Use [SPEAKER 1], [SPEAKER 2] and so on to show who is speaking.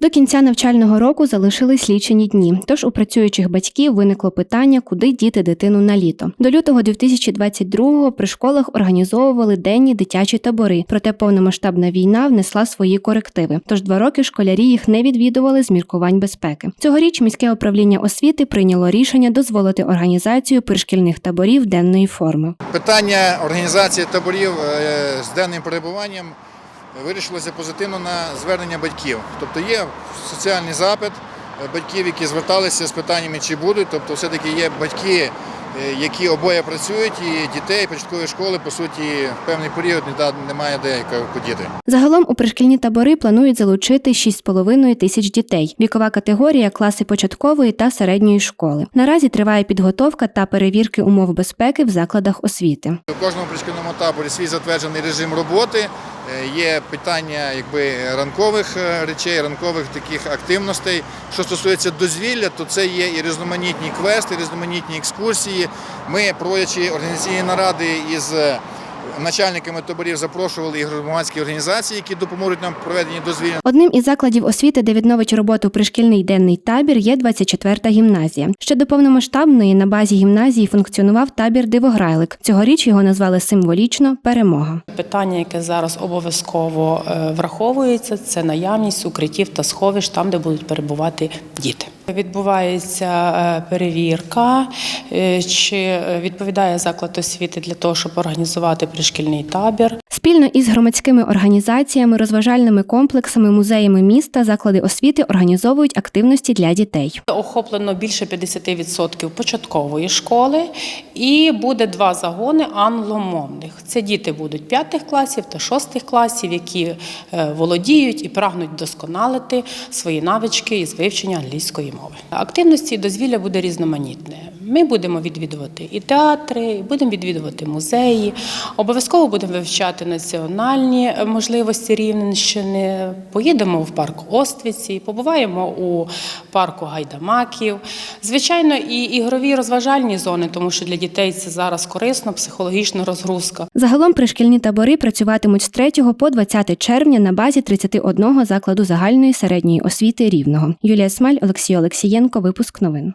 [SPEAKER 1] До кінця навчального року залишились лічені дні. Тож у працюючих батьків виникло питання, куди діти дитину на літо. До лютого 2022-го при школах організовували денні дитячі табори. Проте повномасштабна війна внесла свої корективи. Тож два роки школярі їх не відвідували з міркувань безпеки. Цьогоріч міське управління освіти прийняло рішення дозволити організацію пришкільних таборів денної форми.
[SPEAKER 2] Питання організації таборів е, з денним перебуванням вирішилося позитивно на звернення батьків. Тобто є соціальний запит е, батьків, які зверталися з питаннями, чи будуть. Тобто, все-таки є батьки, е, які обоє працюють, і дітей початкової школи, по суті, в певний період немає де подіти.
[SPEAKER 1] Загалом у пришкільні табори планують залучити 6,5 тисяч дітей. Вікова категорія класи початкової та середньої школи. Наразі триває підготовка та перевірки умов безпеки в закладах освіти.
[SPEAKER 2] У кожному пришкільному таборі свій затверджений режим роботи. Е, Є питання якби, ранкових е, речей, ранкових таких активностей. Що стосується дозвілля, то це є і різноманітні квести, різноманітні екскурсії. Ми, проводячи організаційні наради із е, начальниками таборів, запрошували і громадські організації, які допоможуть нам в проведенні дозвілля.
[SPEAKER 1] Одним із закладів освіти, де відновить роботу пришкільний денний табір, є 24-та гімназія. Ще до повномасштабної на базі гімназії функціонував табір Дивограйлик. Цьогоріч його назвали символічно Перемога.
[SPEAKER 3] Питання, яке зараз обов'язково е, враховується, це наявність укриттів та сховищ там, де будуть перебувати діти. Відбувається е, перевірка, е, чи е, відповідає заклад освіти для того, щоб організувати пришкільний табір.
[SPEAKER 1] Спільно із громадськими організаціями, розважальними комплексами, музеями міста заклади освіти організовують активності для дітей.
[SPEAKER 3] Охоплено більше 50% початкової школи, і буде два загони англомовних. Це діти будуть п'ятих класів та шостих класів, які е, володіють і прагнуть вдосконалити свої навички із вивчення англійської мови. Активності і дозвілля буде різноманітне. Ми будемо відвідувати і театри, і будемо відвідувати музеї. Обов'язково будемо вивчати національні е, можливості Рівненщини. Поїдемо в парк Оствіці, побуваємо у парку Гайдамаків. Звичайно, і ігрові розважальні зони, тому що для дітей це зараз корисно, психологічна розгрузка.
[SPEAKER 1] Загалом пришкільні табори працюватимуть з 3 по 20 червня на базі 31 закладу загальної середньої освіти Рівного. Юлія Смаль, Олексій Олексієнко. Випуск новин.